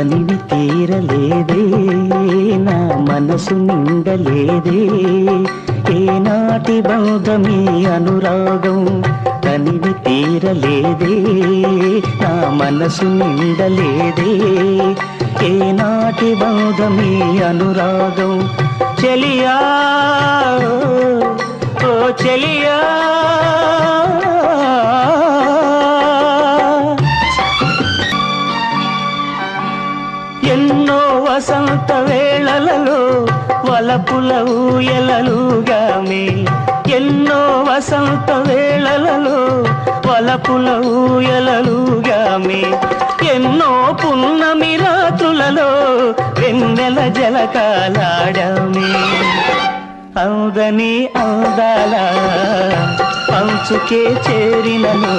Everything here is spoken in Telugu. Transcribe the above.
తనివి తీరలేదే నా మనసు నిండలేదే. ఏనాటి బంధమీ అనురాగం తనివి తీరలేదే నా మనసు నిండలేదే. ఏనాటి బంధమీ అనురాగం చెలియా ఓ చెలియా. ఎన్నో వసంత వేళలలో వలపుల ఊయలలుగామే ఎన్నో వసంత వేళలలో వలపుల ఊయలలుగామే ఎన్నో పున్నమి రాత్రులలో వెన్నెల జలకాలాడమే. అందని అందాల పంచుకే చేరినను.